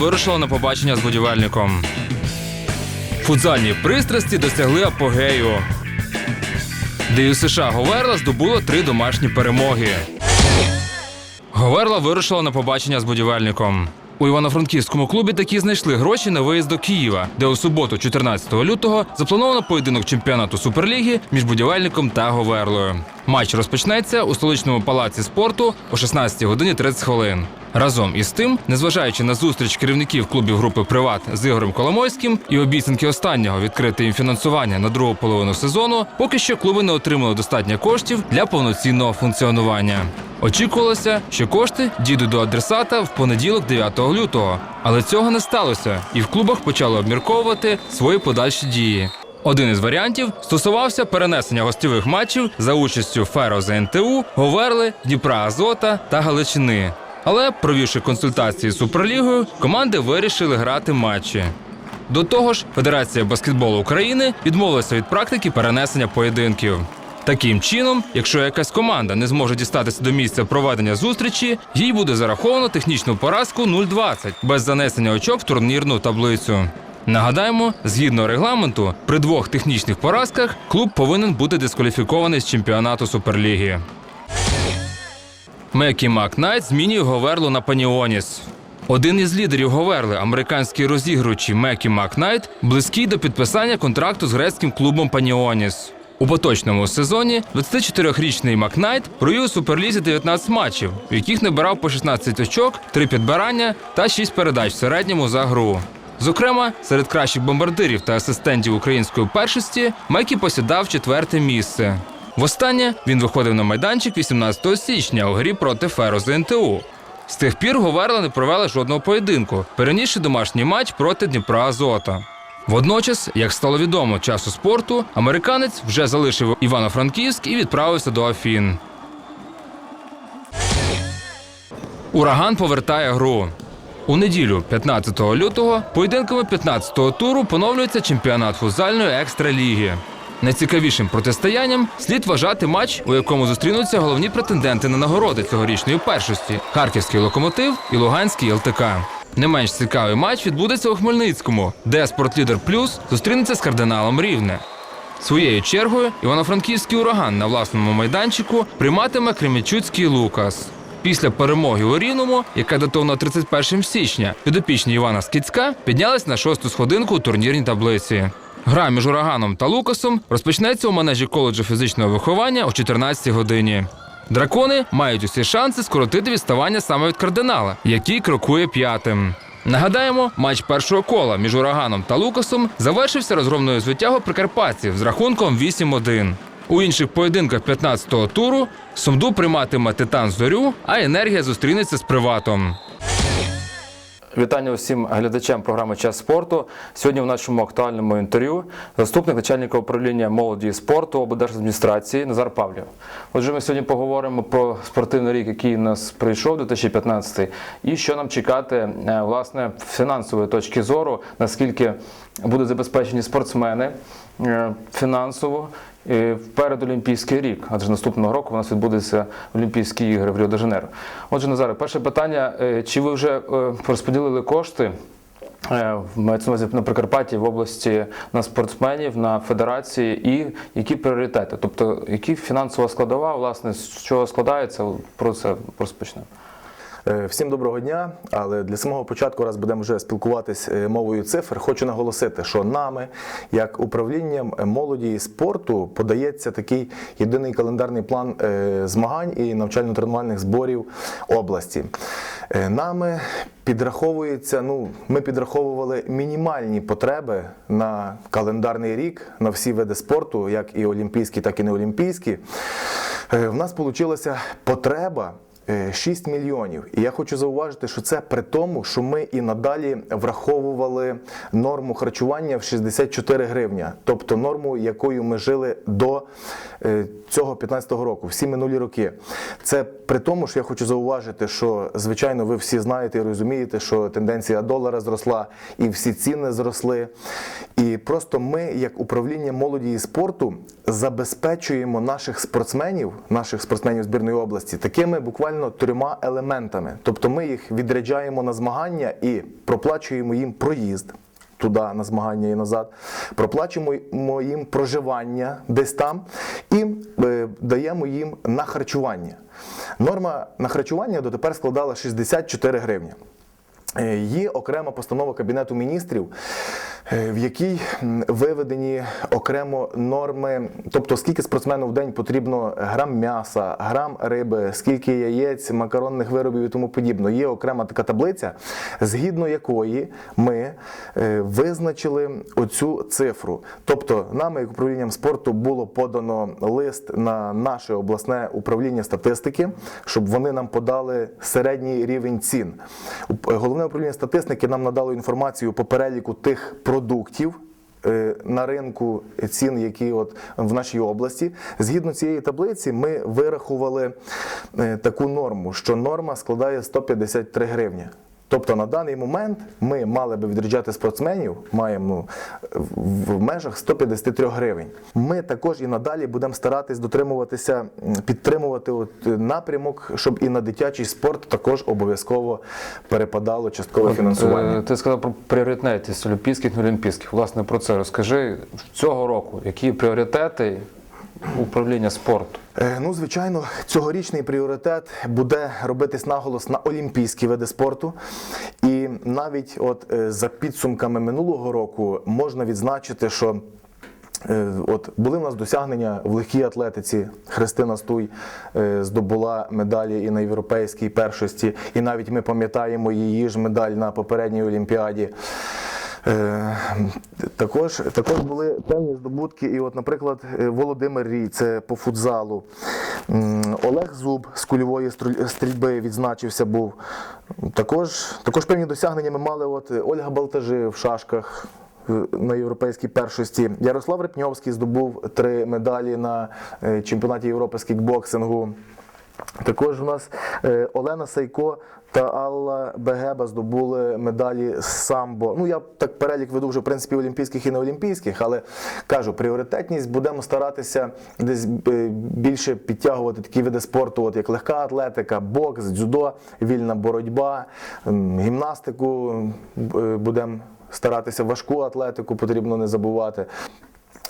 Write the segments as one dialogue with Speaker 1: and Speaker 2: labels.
Speaker 1: Вирушила на побачення з будівельником. Футзальні пристрасті досягли апогею. ДЮСШ США Говерла здобуло три домашні перемоги. Говерла вирушила на побачення з будівельником. У Івано-Франківському клубі такі знайшли гроші на виїзд до Києва, де у суботу, 14 лютого, заплановано поєдинок чемпіонату Суперліги між будівельником та Говерлою. Матч розпочнеться у столичному палаці спорту о 16 годині 30 хвилин. Разом із тим, незважаючи на зустріч керівників клубів групи Приват з Ігорем Коломойським і обіцянки останнього відкрити їм фінансування на другу половину сезону, поки що клуби не отримали достатньо коштів для повноцінного функціонування. Очікувалося, що кошти дійдуть до адресата в понеділок, 9 лютого, але цього не сталося, і в клубах почали обмірковувати свої подальші дії. Один із варіантів стосувався перенесення гостьових матчів за участю Феро ЗНТУ, Говерли, Дніпра Азота та Галичини. Але, провівши консультації з Суперлігою, команди вирішили грати матчі. До того ж, Федерація баскетболу України відмовилася від практики перенесення поєдинків. Таким чином, якщо якась команда не зможе дістатися до місця проведення зустрічі, їй буде зараховано технічну поразку 0-20 без занесення очок в турнірну таблицю. Нагадаємо, згідно регламенту, при двох технічних поразках клуб повинен бути дискваліфікований з чемпіонату Суперліги. Мекі Макнайт змінює Говерлу на Паніоніс. Один із лідерів Говерли, американський розігруючий Мекі Макнайт, близький до підписання контракту з грецьким клубом Паніоніс. У поточному сезоні 24-річний Макнайт провів у суперлізі 19 матчів, в яких набирав по 16 очок, 3 підбирання та 6 передач в середньому за гру. Зокрема, серед кращих бомбардирів та асистентів української першості Мекі посідав четверте місце. Востаннє він виходив на майданчик 18 січня у грі проти Феро ЗНТУ. З тих пір Говерла не провела жодного поєдинку, перенісши домашній матч проти Дніпра Азота. Водночас, як стало відомо часу спорту, американець вже залишив Івано-Франківськ і відправився до Афін. Ураган повертає гру. У неділю, 15 лютого, поєдинками 15-го туру поновлюється чемпіонат футзальної екстраліги. Найцікавішим протистоянням слід вважати матч, у якому зустрінуться головні претенденти на нагороди цьогорічної першості Харківський локомотив і Луганський ЛТК. Не менш цікавий матч відбудеться у Хмельницькому, де спортлідер Плюс зустрінеться з кардиналом Рівне. Своєю чергою Івано-Франківський ураган на власному майданчику прийматиме Кремічуцький Лукас. Після перемоги у Рівному, яка датована 31 січня, підопічні Івана Скіцька піднялись на шосту сходинку у турнірній таблиці. Гра між ураганом та Лукасом розпочнеться у манежі коледжу фізичного виховання о 14-й годині. Дракони мають усі шанси скоротити відставання саме від кардинала, який крокує п'ятим. Нагадаємо, матч першого кола між ураганом та Лукасом завершився розгромною звитягу прикарпатців з рахунком 8-1. У інших поєдинках 15-го туру Сумду прийматиме Титан Зорю, а енергія зустрінеться з приватом. Вітання усім глядачам програми Час спорту. Сьогодні в нашому актуальному інтерв'ю заступник начальника управління молоді і спорту облдержадміністрації Назар Павлів. Отже, ми сьогодні поговоримо про спортивний рік, який у нас прийшов 2015, і що нам чекати е, власне з фінансової точки зору, наскільки будуть забезпечені спортсмени е, фінансово. Е, в Передолімпійський рік, адже наступного року у нас відбудуться Олімпійські ігри в Ріо-де-Жанейро. Отже, Назаре, перше питання: е, чи ви вже е, розподілили кошти? е, Мається увазі на Прикарпатті в області на спортсменів, на федерації, і які пріоритети? Тобто, які фінансова складова, власне, з чого складається? Про це розпочнемо.
Speaker 2: Е, Всім доброго дня. Але для самого початку, раз будемо вже спілкуватись е, мовою цифр, хочу наголосити, що нами, як управлінням молоді і спорту, подається такий єдиний календарний план е, змагань і навчально-тренувальних зборів області. Е, Нами підраховується. Ну, ми підраховували мінімальні потреби на календарний рік на всі види спорту, як і олімпійські, так і неолімпійські. Е, В нас вийшла потреба. Е, 6 мільйонів. І я хочу зауважити, що це при тому, що ми і надалі враховували норму харчування в 64 гривня, тобто норму, якою ми жили до е, цього 15-го року, всі минулі роки. Це при тому, що я хочу зауважити, що звичайно ви всі знаєте і розумієте, що тенденція долара зросла і всі ціни зросли. І просто ми, як управління молоді і спорту, забезпечуємо наших спортсменів, наших спортсменів збірної області, такими буквально трьома елементами. Тобто ми їх відряджаємо на змагання і проплачуємо їм проїзд. Туди на змагання і назад, проплачуємо їм проживання десь там і е, даємо їм на харчування. Норма на харчування дотепер складала 64 гривні. Е, Є окрема постанова Кабінету міністрів, в якій виведені окремо норми, тобто скільки спортсмену в день потрібно грам м'яса, грам риби, скільки яєць, макаронних виробів і тому подібне. Є окрема така таблиця, згідно якої ми е, визначили оцю цифру. Тобто, нами, як управлінням спорту, було подано лист на наше обласне управління статистики, щоб вони нам подали середній рівень цін. Головне управління статистики нам надало інформацію по переліку тих продуктів. Е, На ринку цін, які от в нашій області, згідно цієї таблиці, ми вирахували е, таку норму, що норма складає 153 гривні. Тобто на даний момент ми мали би відряджати спортсменів, маємо в в межах 153 гривень. Ми також і надалі будемо старатись дотримуватися, підтримувати от е, напрямок, щоб і на дитячий спорт також обов'язково перепадало часткове фінансування.
Speaker 3: Е, Ти сказав про пріоритетність олімпійських і неолімпійських. Власне, про це розкажи цього року. Які пріоритети управління спорту?
Speaker 2: Е, Ну, звичайно, цьогорічний пріоритет буде робитись наголос на олімпійські види спорту. І навіть от е, за підсумками минулого року можна відзначити, що е, От були в нас досягнення в легкій атлетиці. Христина Стуй здобула медалі і на європейській першості, і навіть ми пам'ятаємо її ж медаль на попередній олімпіаді. Е, Також, також були певні здобутки. І, от, наприклад, е, Володимир Рій, це по футзалу. Олег Зуб з кульової стрільби відзначився був. Також, також певні досягнення ми мали. От Ольга Балтажи в шашках. е, На європейській першості Ярослав Репньовський здобув три медалі на чемпіонаті Європи з кікбоксингу. Також у нас Олена Сайко та Алла Бегеба здобули медалі самбо. Ну я так перелік веду вже в принципі олімпійських і неолімпійських, але кажу, пріоритетність будемо старатися десь е, більше підтягувати такі види спорту, от як легка атлетика, бокс, дзюдо, вільна боротьба, гімнастику е, будемо старатися важку атлетику, потрібно не забувати.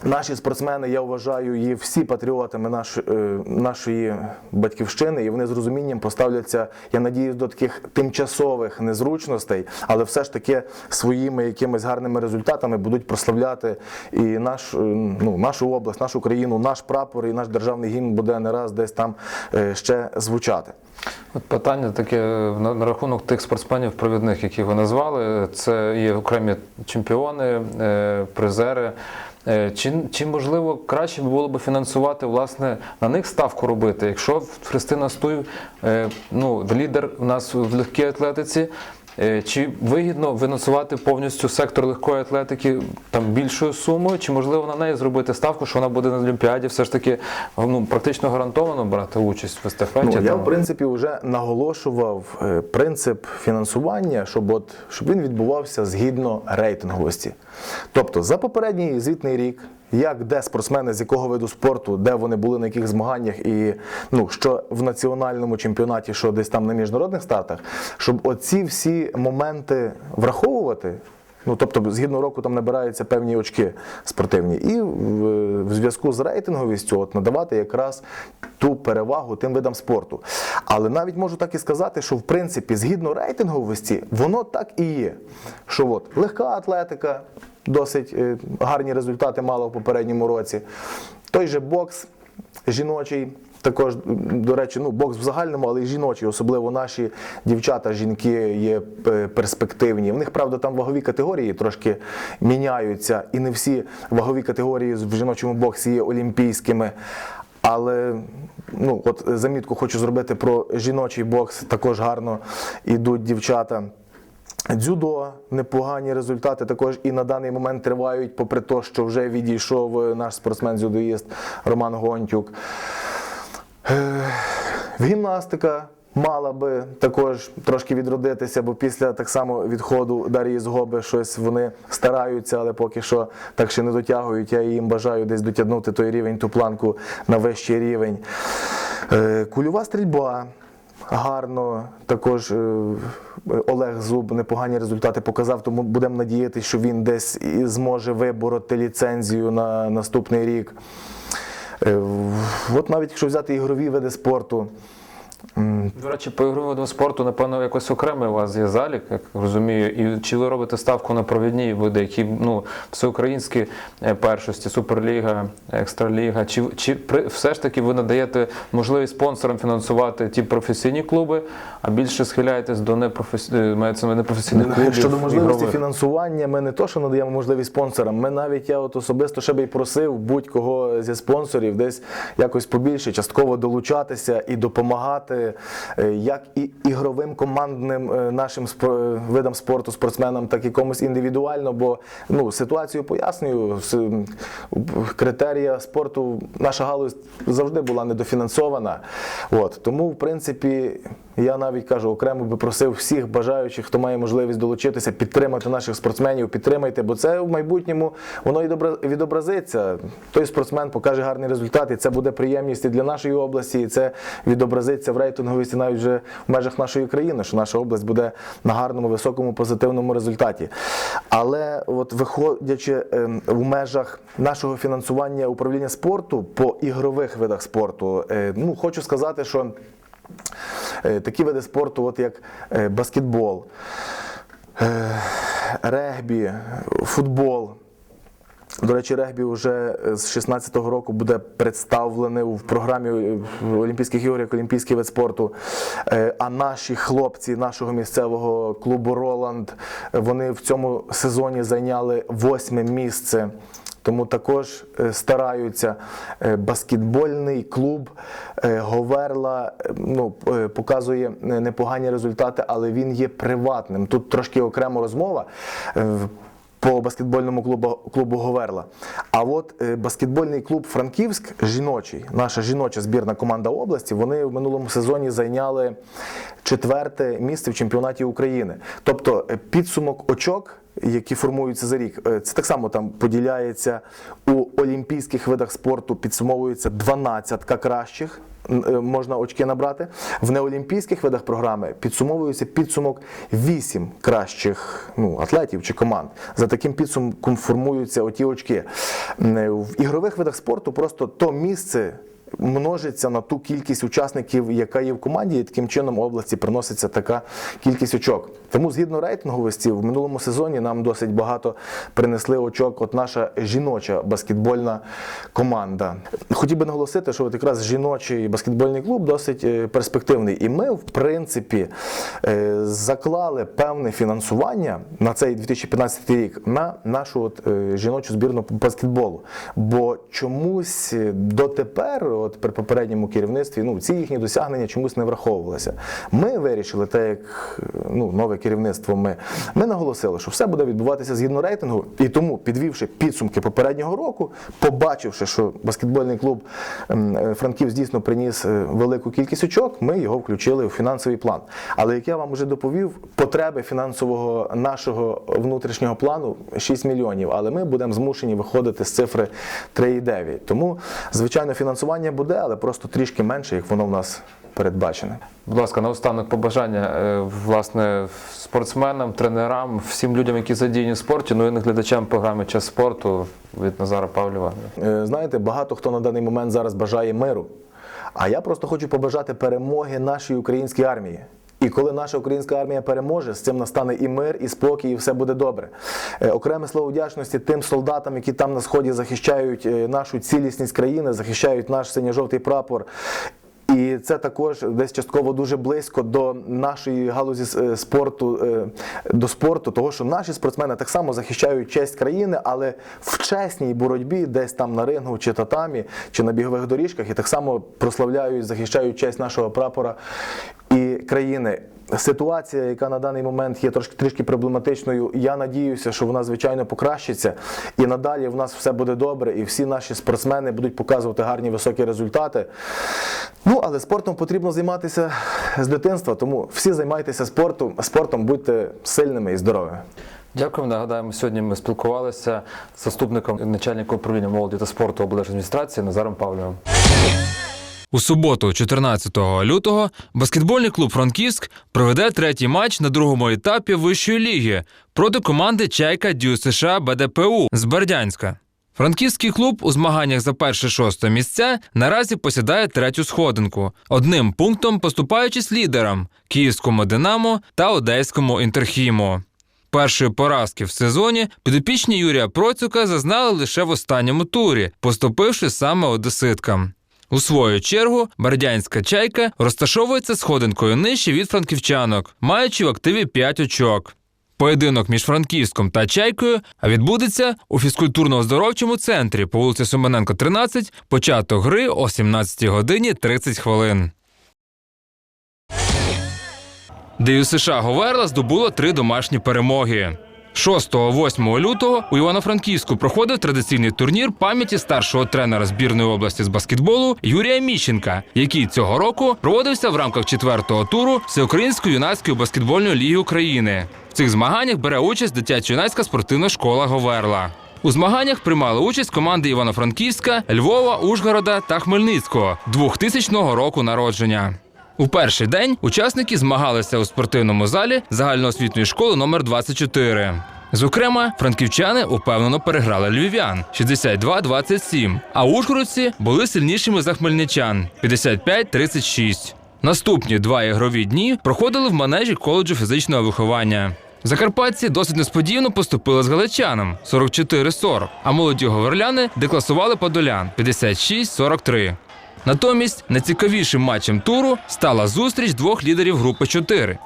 Speaker 2: Наші спортсмени, я вважаю, є всі патріотами наш, е, нашої батьківщини, і вони з розумінням поставляться, я надіюсь, до таких тимчасових незручностей, але все ж таки своїми якимись гарними результатами будуть прославляти і наш, е, ну, нашу область, нашу країну, наш прапор і наш державний гімн буде не раз десь там е, ще звучати.
Speaker 3: От питання таке на, на рахунок тих спортсменів провідних, які ви назвали. Це є окремі чемпіони, призери. Е, Чи, чи можливо краще було б фінансувати власне на них ставку робити? Якщо Христина Стуй, е, ну лідер у нас в легкій атлетиці, чи вигідно фінансувати повністю сектор легкої атлетики там більшою сумою, чи можливо на неї зробити ставку, що вона буде на Олімпіаді, все ж таки ну практично гарантовано брати участь в естафеті?
Speaker 2: Ну, я
Speaker 3: там?
Speaker 2: в принципі вже наголошував е, принцип фінансування, щоб от щоб він відбувався згідно рейтинговості. Тобто за попередній звітний рік, як де спортсмени з якого виду спорту, де вони були на яких змаганнях, і ну що в національному чемпіонаті, що десь там на міжнародних стартах, щоб оці всі моменти враховувати. Ну, тобто, згідно року там набираються певні очки спортивні, і в, в зв'язку з рейтинговістю от надавати якраз ту перевагу тим видам спорту. Але навіть можу так і сказати, що в принципі, згідно рейтинговості, воно так і є. Що от легка атлетика, досить е, гарні результати мала в попередньому році. Той же бокс жіночий. Також, до речі, ну бокс в загальному, але й жіночий, особливо наші дівчата, жінки є е, перспективні. В них, правда, там вагові категорії трошки міняються, і не всі вагові категорії в жіночому боксі є олімпійськими. Але ну, от замітку хочу зробити про жіночий бокс. Також гарно йдуть дівчата. Дзюдо непогані результати також і на даний момент тривають, попри те, що вже відійшов е, наш спортсмен-дзюдоїст Роман Гонтюк. Е, Гімнастика мала би також трошки відродитися, бо після так само відходу Дар'ї Згоби щось вони стараються, але поки що так ще не дотягують. Я їм бажаю десь дотягнути той рівень, ту планку на вищий рівень. Е, Кульова стрільба. Гарно також е, Олег Зуб непогані результати показав, тому будемо надіятися, що він десь зможе вибороти ліцензію на наступний рік. Е, От навіть якщо взяти ігрові види спорту,
Speaker 3: До речі, по ігровому спорту, напевно, якось окремий у вас є залік, як розумію. І чи ви робите ставку на провідні види, які ну, всеукраїнські е, першості, Суперліга, Екстраліга? Чи, чи при, все ж таки ви надаєте можливість спонсорам фінансувати ті професійні клуби, а більше схиляєтесь до непрофесі... е, непрофесійних клубів?
Speaker 2: щодо можливості
Speaker 3: ігрових?
Speaker 2: фінансування, ми не то, що надаємо можливість спонсорам. Ми навіть я от особисто ще би й просив будь-кого зі спонсорів десь якось побільше, частково долучатися і допомагати е, як і ігровим командним е, нашим видам спорту, спортсменам, так і комусь індивідуально. Бо ну ситуацію пояснюю. Критерія спорту наша галузь завжди була недофінансована. От тому, в принципі, я навіть кажу, окремо би просив всіх бажаючих, хто має можливість долучитися, підтримати наших спортсменів, підтримайте, бо це в майбутньому воно і відобразиться. Той спортсмен покаже гарний результат, і це буде приємність і для нашої області, і це відобразиться в рейтинговості навіть вже в межах нашої країни, що наша область буде на гарному, високому, позитивному результаті. Але от виходячи ем, в межах нашого фінансування управління спорту по ігрових видах спорту, е, ну хочу сказати, що е, такі види спорту, от як е, баскетбол, регбі, футбол. До речі, регбі вже з 16-го року буде представлений в програмі е, Олімпійських ігор як олімпійський вид спорту. Е, А наші хлопці нашого місцевого клубу Роланд е, вони в цьому сезоні зайняли восьме місце. Тому також е, стараються Е, баскетбольний клуб е, Говерла е, ну, е, показує е, непогані результати, але він є приватним. Тут трошки окрема розмова. По баскетбольному клубу, клубу Говерла. А от е, баскетбольний клуб Франківськ, жіночий, наша жіноча збірна команда області, вони в минулому сезоні зайняли четверте місце в чемпіонаті України. Тобто е, підсумок очок. Які формуються за рік, Е, це так само там поділяється у олімпійських видах спорту, підсумовується 12 кращих. е, Можна очки набрати в неолімпійських видах програми. Підсумовується підсумок 8 кращих ну, атлетів чи команд. За таким підсумком формуються оті очки. Е, В ігрових видах спорту просто то місце множиться на ту кількість учасників, яка є в команді, і таким чином області приноситься така кількість очок. Тому згідно рейтинговості, в минулому сезоні нам досить багато принесли очок. От наша жіноча баскетбольна команда. Хотів би наголосити, що от якраз жіночий баскетбольний клуб досить е, перспективний. І ми, в принципі, е, заклали певне фінансування на цей 2015 рік на нашу от, е, жіночу збірну баскетболу. Бо чомусь дотепер, от при попередньому керівництві, ну ці їхні досягнення чомусь не враховувалися. Ми вирішили, те, як ну, нове керівництво, ми, ми наголосили, що все буде відбуватися згідно рейтингу, і тому, підвівши підсумки попереднього року, побачивши, що баскетбольний клуб е, Франків дійсно приніс е, велику кількість очок, ми його включили в фінансовий план. Але як я вам вже доповів, потреби фінансового нашого внутрішнього плану 6 мільйонів, але ми будемо змушені виходити з цифри 3,9. Тому, звичайно, фінансування буде, але просто трішки менше, як воно в нас передбачене.
Speaker 3: Будь ласка, наостанок побажання е, власне спортсменам, тренерам, всім людям, які задіяні в спорті, ну і не глядачам програми Час спорту від Назара Павлєва.
Speaker 2: Е, Знаєте, багато хто на даний момент зараз бажає миру. А я просто хочу побажати перемоги нашій українській армії. І коли наша українська армія переможе, з цим настане і мир, і спокій, і все буде добре. Е, Окреме слово вдячності тим солдатам, які там на сході захищають е, нашу цілісність країни, захищають наш синьо-жовтий прапор. І це також десь частково дуже близько до нашої галузі е, спорту, до спорту, того що наші спортсмени так само захищають честь країни, але в чесній боротьбі, десь там на рингу, чи татамі, чи на бігових доріжках, і так само прославляють, захищають честь нашого прапора країни. ситуація, яка на даний момент є трошки трішки проблематичною. Я надіюся, що вона звичайно покращиться, і надалі в нас все буде добре, і всі наші спортсмени будуть показувати гарні високі результати. Ну, але спортом потрібно займатися з дитинства, тому всі займайтеся спортом, спортом будьте сильними і здоровими.
Speaker 3: Дякуємо. Нагадаємо, сьогодні ми спілкувалися з заступником начальника управління молоді та спорту облдержадміністрації Назаром Павловим.
Speaker 1: У суботу, 14 лютого, баскетбольний клуб Франківськ проведе третій матч на другому етапі вищої ліги проти команди Чайка Дю США БДПУ з Бердянська. Франківський клуб у змаганнях за перше шосте місця наразі посідає третю сходинку, одним пунктом поступаючись лідерам Київському Динамо та Одеському Інтерхіму. Першої поразки в сезоні підопічні Юрія Процюка зазнали лише в останньому турі, поступивши саме одеситкам. У свою чергу бердянська чайка розташовується сходинкою нижче від франківчанок, маючи в активі 5 очок. Поєдинок між Франківськом та Чайкою відбудеться у фізкультурно-оздоровчому центрі по вулиці Суманенко, 13, початок гри о 17 годині 30 хвилин. ДЮ США Говерла здобуло три домашні перемоги. 6-8 лютого у Івано-Франківську проходив традиційний турнір пам'яті старшого тренера збірної області з баскетболу Юрія Міщенка, який цього року проводився в рамках четвертого туру Всеукраїнської юнацької баскетбольної ліги України. В цих змаганнях бере участь дитячо-юнацька спортивна школа Говерла. У змаганнях приймали участь команди Івано-Франківська, Львова, Ужгорода та Хмельницького 2000 року народження. У перший день учасники змагалися у спортивному залі загальноосвітньої школи номер 24. Зокрема, франківчани упевнено переграли львів'ян 62-27, а ужгородці були сильнішими за хмельничан 55-36. Наступні два ігрові дні проходили в манежі коледжу фізичного виховання. Закарпатці досить несподівано поступили з галичаном 44-40, а молоді говерляни декласували подолян 56-43. Натомість найцікавішим матчем туру стала зустріч двох лідерів групи 4.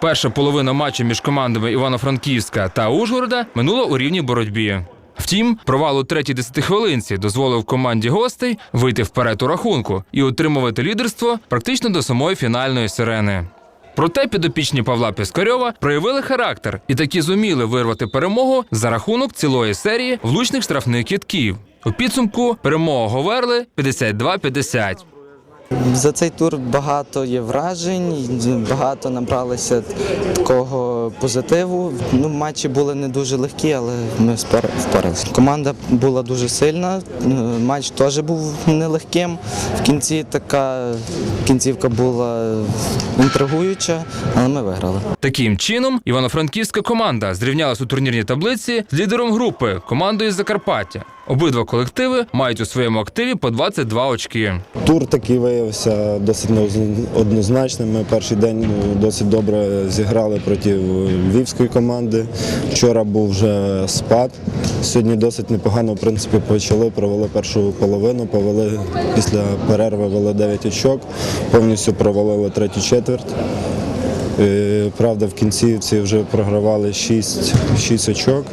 Speaker 1: Перша половина матчу між командами Івано-Франківська та Ужгорода минула у рівній боротьбі. Втім, провал у третій десятихвилинці дозволив команді гостей вийти вперед у рахунку і утримувати лідерство практично до самої фінальної сирени. Проте підопічні Павла Піскарьова проявили характер і таки зуміли вирвати перемогу за рахунок цілої серії влучних штрафних кітків. У підсумку перемога Говерли 52-50.
Speaker 4: За цей тур багато є вражень, багато набралися такого позитиву. Ну, матчі були не дуже легкі, але ми впоралися. Команда була дуже сильна, е, матч теж був нелегким. В кінці така кінцівка була інтригуюча, але ми виграли.
Speaker 1: Таким чином, івано-франківська команда зрівнялась у турнірній таблиці з лідером групи командою Закарпаття. Обидва колективи мають у своєму активі по 22 очки.
Speaker 5: Тур такий виявився досить неоднозначним. Ми перший день досить добре зіграли проти львівської команди. Вчора був вже спад. Сьогодні досить непогано в принципі, почали, провели першу половину, повели після перерви вели 9 очок, повністю провалили третю четверть. Правда, в кінцівці вже програвали 6, 6 очок.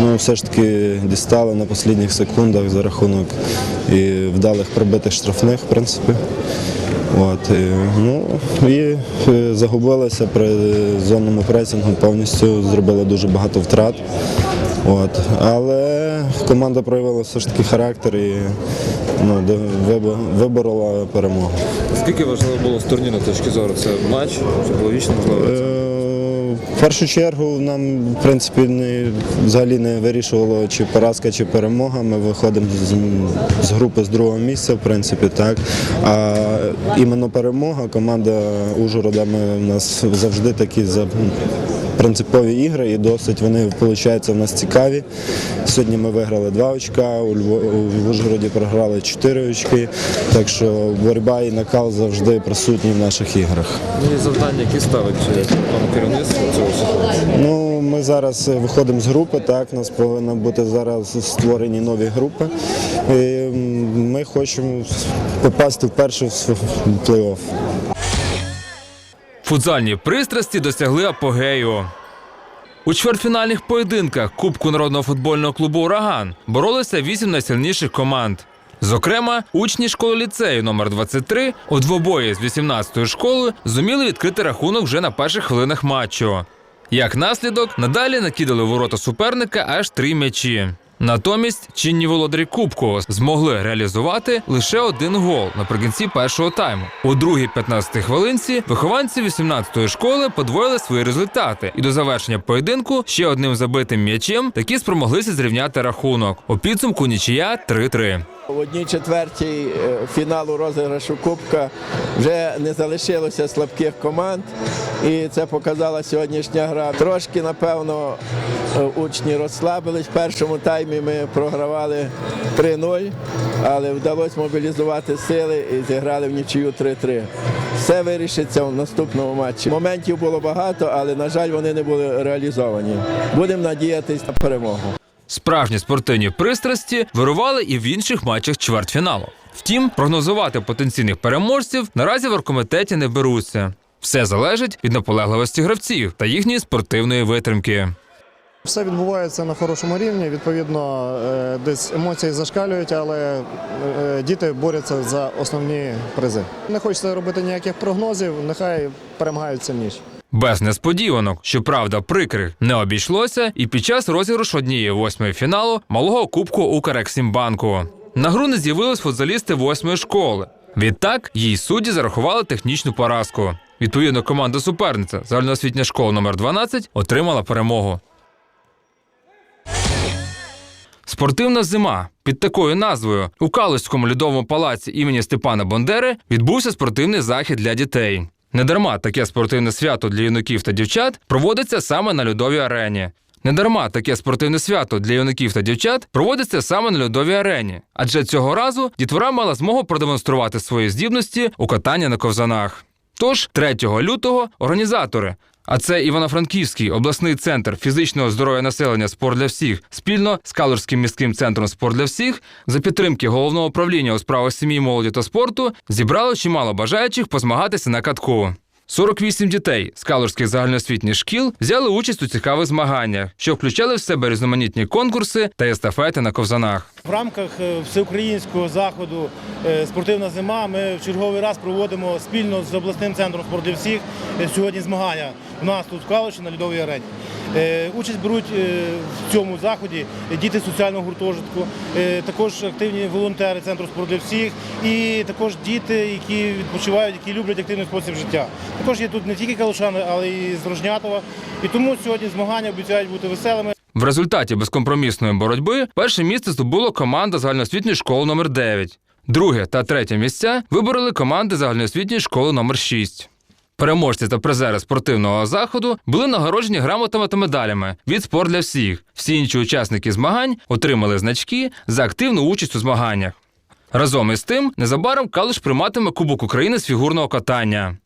Speaker 5: Ну, все ж таки дістали на останніх секундах за рахунок і вдалих пробитих штрафних, в принципі. От, і, ну, і е, загубилися при зонному пресингу, повністю зробили дуже багато втрат. От. Але команда проявила все ж таки характер і ну, виборола перемогу.
Speaker 6: Скільки важливо було з турнірної точки зору? Це матч, психологічно можливо? це?
Speaker 5: Першу чергу нам в принципі не взагалі не вирішувало чи поразка, чи перемога. Ми виходимо з, з групи з другого місця, в принципі, так. А іменно перемога, команда Ужгорода, ми в нас завжди такі за. Принципові ігри і досить вони виходить, у нас цікаві. Сьогодні ми виграли два очка, у Льво- в Ужгороді програли чотири очки. Так що боротьба і накал завжди присутні в наших іграх.
Speaker 6: Ну і завдання, які ставить е, керівництво цього?
Speaker 5: Ну, ми зараз е, виходимо з групи, так, у нас повинні бути зараз створені нові групи. І ми хочемо попасти вперше в плей-офф.
Speaker 1: Футзальні пристрасті досягли апогею. У чвертьфінальних поєдинках Кубку народного футбольного клубу Ураган боролися вісім найсильніших команд. Зокрема, учні школи ліцею номер 23 у двобої з 18-ю школою зуміли відкрити рахунок вже на перших хвилинах матчу. Як наслідок, надалі накидали ворота суперника аж три м'ячі. Натомість чинні володарі Кубку змогли реалізувати лише один гол наприкінці першого тайму. У другій 15 хвилинці вихованці 18-ї школи подвоїли свої результати, і до завершення поєдинку ще одним забитим м'ячем таки спромоглися зрівняти рахунок. У підсумку нічия 3-3.
Speaker 7: В одній четвертій е, фіналу розіграшу Кубка вже не залишилося слабких команд, і це показала сьогоднішня гра. Трошки, напевно, е, учні розслабились. В першому таймі ми програвали 3-0, але вдалося мобілізувати сили і зіграли в нічию 3-3. Все вирішиться в наступному матчі. Моментів було багато, але, на жаль, вони не були реалізовані. Будемо надіятися на перемогу.
Speaker 1: Справжні спортивні пристрасті вирували і в інших матчах чвертьфіналу. Втім, прогнозувати потенційних переможців наразі в оргкомітеті не беруться. Все залежить від наполегливості гравців та їхньої спортивної витримки.
Speaker 8: Все відбувається на хорошому рівні. Відповідно, е, десь емоції зашкалюють, але е, діти борються за основні призи. Не хочеться робити ніяких прогнозів, нехай перемагають сильніші.
Speaker 1: Без несподіванок, щоправда, прикрих не обійшлося і під час розіграшу однієї восьмої фіналу малого кубку Укрексімбанку. На гру не з'явились футзалісти восьмої школи. Відтак їй судді зарахували технічну поразку. Відповідно, команда суперниця загальноосвітня школа номер 12 отримала перемогу. Спортивна зима під такою назвою у Калузькому льодовому палаці імені Степана Бондери відбувся спортивний захід для дітей. Недарма таке спортивне свято для юнаків та дівчат проводиться саме на льодовій арені. Недарма таке спортивне свято для юнаків та дівчат проводиться саме на льодовій арені, адже цього разу дітвора мала змогу продемонструвати свої здібності у катанні на ковзанах. Тож 3 лютого організатори, а це Івано-Франківський обласний центр фізичного здоров'я населення спорт для всіх спільно з Калужським міським центром спорт для всіх за підтримки головного управління у справах сім'ї, молоді та спорту зібрало чимало бажаючих позмагатися на катку. 48 дітей з калужських загальноосвітніх шкіл взяли участь у цікавих змаганнях, що включали в себе різноманітні конкурси та естафети на ковзанах.
Speaker 9: В рамках е, всеукраїнського заходу е, Спортивна зима ми в черговий раз проводимо спільно з обласним центром «Спорт для всіх е, сьогодні змагання у нас тут в Калуші на льодовій арені. Е, Участь беруть е, в цьому заході діти соціального гуртожитку, е, також активні волонтери центру «Спорт для всіх і також діти, які відпочивають, які люблять активний спосіб життя. Також є тут не тільки калушани, але й з Рожнятова. І тому сьогодні змагання обіцяють бути веселими.
Speaker 1: В результаті безкомпромісної боротьби перше місце здобула команда загальноосвітньої школи номер 9 Друге та третє місця вибороли команди загальноосвітньої школи номер 6 Переможці та призери спортивного заходу були нагороджені грамотами та медалями від спорт для всіх. Всі інші учасники змагань отримали значки за активну участь у змаганнях. Разом із тим, незабаром Калуш прийматиме Кубок України з фігурного катання.